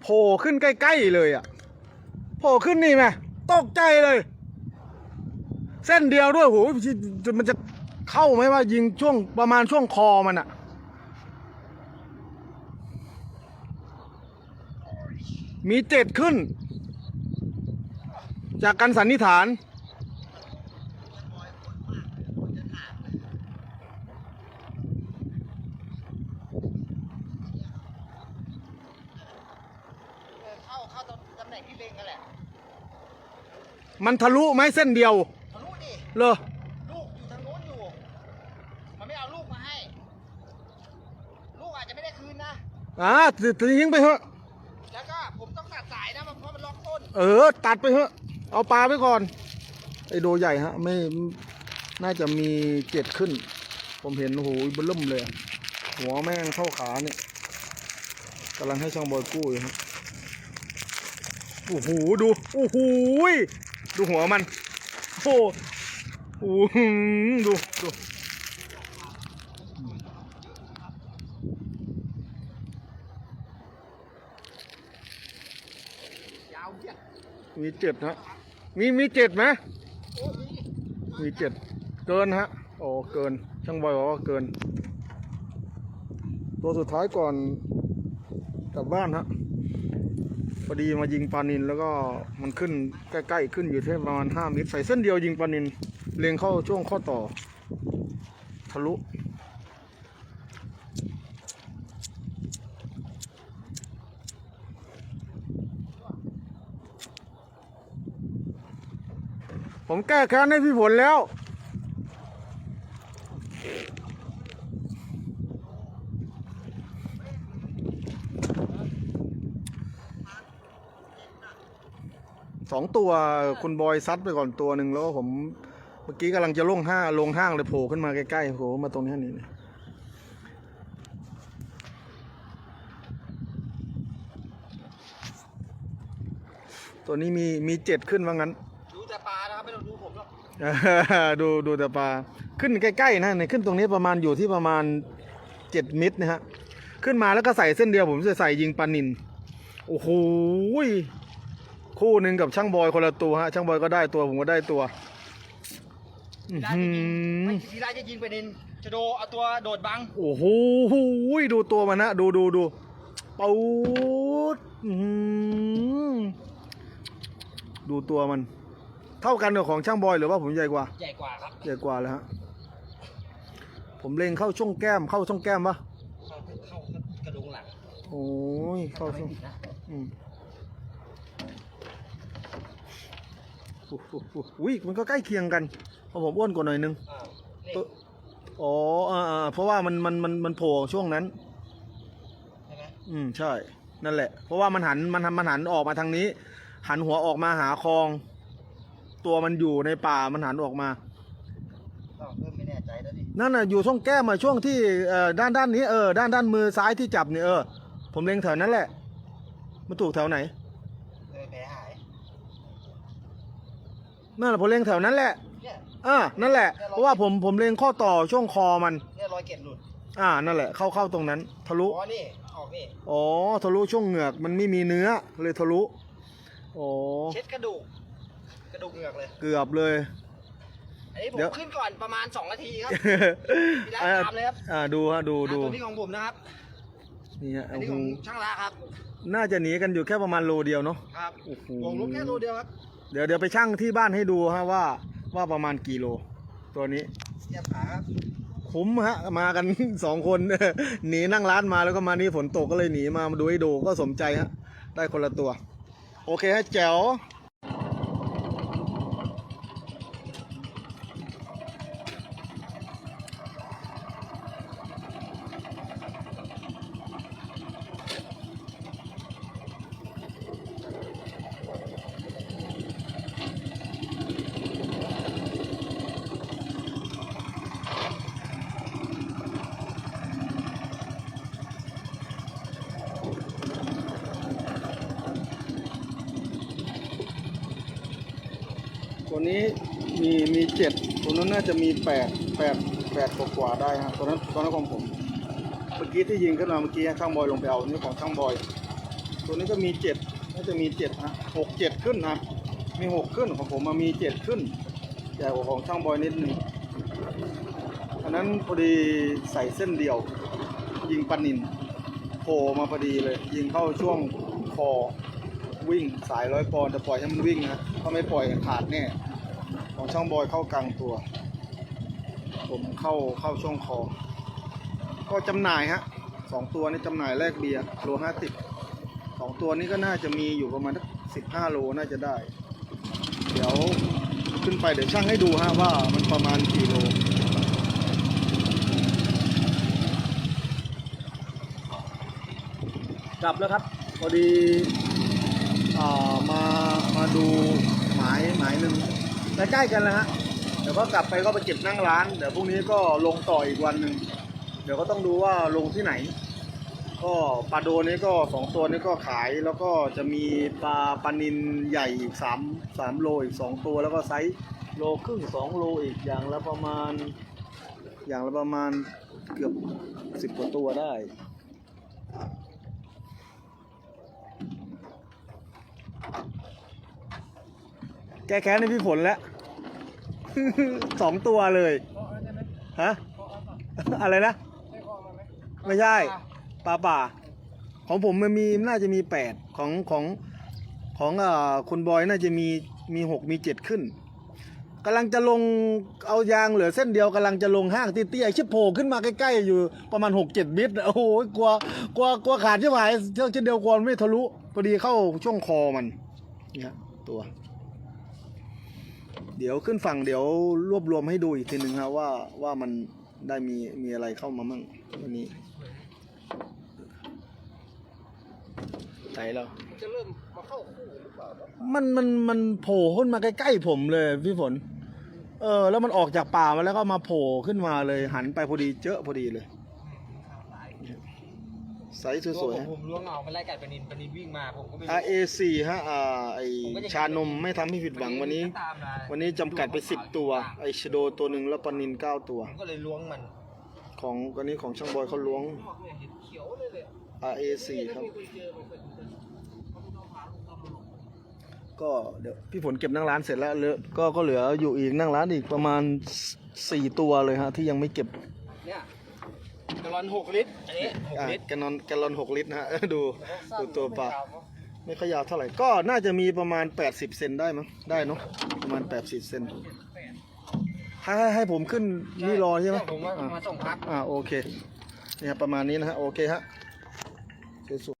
โผล่ขึ้นใกล้ๆเลยอะโผล่ขึ้นนี่ไหมตกใจเลย เส้นเดียวด้วยโหมันจะเข้าไหมว่ายิงช่วงประมาณช่วงคอมันอะมีเจ็ดขึ้น จากการสันนิษฐาน เข้าเข้าตำตำแหน่งที่เล็งกันแหละมันทะลุไหมเส้นเดียวทะลุดิเลอลูกอยู่ทางโน้นอยู่ มันไม่เอาลูกมาให้ ลูกอาจจะไม่ได้คืนนะอ่าถือยิงไปเถอะแล้วก็ผมต้องตัดสายนะเพราะมันล็อกต้นเออ ตัดไปเถอะ เอาปลาไปก่อนไอโดใหญ่ฮะ ไม่น่าจะมีเจ็ดขึ้น ผมเห็นโอ้โหเบลุ่มเลยอะหัวแม่งเท่าขาเนี่ยกำลังให้ช่างบอยกู้อยู่ฮะ โอ้โหดูโอ้โหยดูหัวมันโอ้โหดูดูมีเจ็ดฮะมีมีเจ็ดไหมมีเจ็ดเกินฮะโอ้เกินช่างบอยบอกว่าเกิน ตัวสุดท้ายก่อนกลับบ้านฮะ พอดีมายิงปลานินแล้วก็มันขึ้นใกล้ๆขึ้นอยู่ที่ประมาณห้าเมตรใส่เส้นเดียวยิงปลานินเล็งเข้าช่วงข้อต่อ ทะลุผมแก้แค้นให้พี่ผลแล้ว สองตัวคุณบอยซัดไปก่อนตัวหนึ่งแล้วก็ผมเมื่อกี้กำลังจะลงห้าลงห้างเลยโผล่ขึ้นมาใกล้ๆโผล่มาตรงนี้นี่นี่ตัวนี้มีมีเจ็ดขึ้นว่างั้น ดูแต่ปลานะครับไม่ต้องดูผมหรอกดูดูแต่ปลาขึ้นใกล้ๆนะในขึ้นตรงนี้ประมาณอยู่ที่ประมาณเจ็ดมิตรนะฮะขึ้นมาแล้วก็ใส่เส้นเดียวผมจะใส่ยิงปลานินโอ้โหย คู่หนึ่งกับช่างบอยคนละตัวฮะ ช่างบอยก็ได้ตัวผมก็ได้ตัวอื้อได้หืจะยิงอไม่ทีไรจะยิงไปนินจะโดเอาตัวโดดบังโอ้โหยดูตัวมันนะดูดูดูปูดอื้อหือดูตัวมัน เท่ากันกับของช่างบอยหรือว่าผมใหญ่กว่า ใหญ่กว่าครับใหญ่กว่าแล้วฮะ ผมเล็งเข้าช่องแก้มเข้าช่องแก้มปะเข้าเข้ากระดุงหลังโอ้ยเข้าช่องไม่ผิดนะอืม อุ้ยมันก็ใกล้เคียงกันเพราะผมอ้วนกว่าหน่อยนึงตัวอ๋ออ่าเพราะว่ามันมันมันมันโผล่ช่วงนั้นใช่ไหมอืมใช่ นั่นแหละ เพราะว่ามันหันมันมันหันออกมาทางนี้ หันหัวออกมาหาคลอง ตัวมันอยู่ในป่ามันหันออกมาต้องเพิ่มไม่แน่ใจแล้วดินั่นน่ะอยู่ช่องแก้มอะช่วงที่เอ่อด้านด้านนี้เออด้านด้านมือซ้ายที่จับเนี่ยเออผมเล็งแถวนั้นแหละมันถูกแถวไหน เลยแผลหาย นั่นแหละผมเล็งแถวนั้นแหละเนี่ยอ่านั่นแหละเพราะว่าผมผมเล็งข้อต่อช่วงคอมัน เนี่ยรอยเกล็ดหลุดอ่านั่นแหละเข้าเข้าตรงนั้น ทะลุ อ๋อนี่ออกนี่อ๋อทะลุช่วงเหงือกมันไม่มีเนื้อเลยทะลุอ๋อเช็ดกระดูกกระดูกเหงือกเลยเกือบเลย อันนี้ผมเดี๋ยว ขึ้นก่อนประมาณ 2 นาทีครับ มีร้านอ่าตามเลยครับ อ่าดูฮะดูดูอะตัวนี้ของผมนะครับนี่ฮะอันโอ้นี้โหของช่างละครับน่าจะหนีกันอยู่แค่ประมาณโลเดียวเนาะ ครับโอ้โหวงลูกแค่ตัวเดียวครับ เดี๋ยวเดี๋ยวไปชั่งที่บ้านให้ดูฮะว่าว่าประมาณกี่โล ตัวนี้เทียบขาครับคุ้มฮะมากันสองคนหนีนั่งร้านมาแล้วก็มานี่ฝนตกก็เลยหนีมามาดูให้ดูก็สมใจฮะได้คนละตัว โอเคฮะแจ๋ว ตัวนี้มีมีเจ็ดตัวนั้นน่าจะมีแปดแปดแปดกว่าได้ฮะตัวนั้นตัวนั้นของผม เมื่อกี้ที่ยิงขึ้นมาเมื่อกี้ช่างบอยลงไปเอานี่ของช่างบอย ตัวนี้ก็มีเจ็ดน่าจะมีเจ็ดนะหกเจ็ดขึ้นนะมีหกขึ้นของผมมามีเจ็ดขึ้นใหญ่กว่าของช่างบอยนิดนึงอันนั้นพอดีใส่เส้นเดียว ยิงปันนินโผล่มาพอดีเลย ยิงเข้าช่วงคอ วิ่งสายร้อยปอนด์จะปล่อยให้มันวิ่งนะถ้าไม่ปล่อยขาดแน่ของช่างบอยเข้ากลางตัว ผมเข้าเข้าช่วงคอ ก็จำหน่ายฮะสองตัวนี้จำหน่ายแลกเบียร์โลห้าสิบสองตัวนี้ก็น่าจะมีอยู่ประมาณสิบห้าโลน่าจะได้ เดี๋ยวขึ้นไปเดี๋ยวช่างให้ดูฮะว่ามันประมาณกี่โลกลับแล้วครับพอดี มามาดูหมายหมายหนึ่งใกล้ๆกันแล้วฮะเดี๋ยวก็กลับไปก็ไปเก็บนั่งร้าน เดี๋ยวพรุ่งนี้ก็ลงต่ออีกวันหนึ่งเดี๋ยวก็ต้องดูว่าลงที่ไหน ก็ปลาโดนี้ก็สองตัวนี้ก็ขายแล้วก็จะมีปลาปลานินใหญ่อีกสามสามโลอีกสองตัวแล้วก็ไซส์โลครึ่งสองโลอีกอย่างละประมาณ อย่างละประมาณเกือบสิบกว่าตัวได้ แก้แค้นให้พี่ผลแล้ว สองตัวเลย ฮะ อะไรนะ ไม่ใช่ปลาป่า ของผมมันมีน่าจะมีแปดของของของอ่าคุณบอยน่าจะมีมีหกมีเจ็ดขึ้นกำลังจะลงเอายางเหลือเส้นเดียวกำลังจะลงห้างเตี้ยๆชิบโผล่ขึ้นมาใกล้ๆอยู่ประมาณหกเจ็ดมิตรโอ้โหกลัวกลัวกลัวขาดใช่ไหมเท่าเช่นเดียวกลัวนไม่ทะลุพอดีเข้าช่วงคอมันเนี่ยตัว ดี๋ยวขึ้นฝั่งเดี๋ยวรวบรวมให้ดูอีกทีหนึ่งครับว่าว่ามันได้มีมีอะไรเข้ามามั่งวันนี้ไหนแล้วจะเริ่มมาเข้าคู่หรือเปล่ามันมันมันโผล่ขึ้นมาใกล้ๆผมเลยพี่ฝน เออ แล้วมันออกจากป่ามาแล้วก็มาโผล่ขึ้นมาเลยหันไปพอดีเจอพอดีเลย ไซส์สวยๆฮะผมล้วงเอาไปไล่กัดปนินปนินวิ่งมาผมก็ไม่ RA4 ฮะอ่าไอชานมไม่ทำให้ผิดหวังวันนี้ ตามมาวันนี้จำกัดไปสิบตัว ไอชโดตัวหนึ่งแล้วปลานินเก้าตัว ผมก็เลยล้วงมันของวันนี้ของช่างบอยเขาล้วง เห็นเขียวเลยเลย RA4 ครับ ก็เดี๋ยวพี่ฝนเก็บนั่งร้านเสร็จแล้วเหลือก็ก็เหลืออยู่อีกนั่งร้านอีกประมาณสี่ตัวเลยฮะที่ยังไม่เก็บ เนี่ย กะลอนหกลิตร อันนี้หกอะลิตร แกลลอนแกลลอนหกลิตรนะฮะ ดูดูตัวปลา ไม่ค่อยยาวเท่าไหร่ ก็น่าจะมีประมาณ 80 เซนได้มั้ง ได้เนาะ ประมาณ 80 เซนให้ให้ให้ผมขึ้นนี่รอใช่ไหมผมว่าอะมาส่งพัก อ่าโอเค เนี่ยครับประมาณนี้นะฮะ โอเคฮะสวยๆ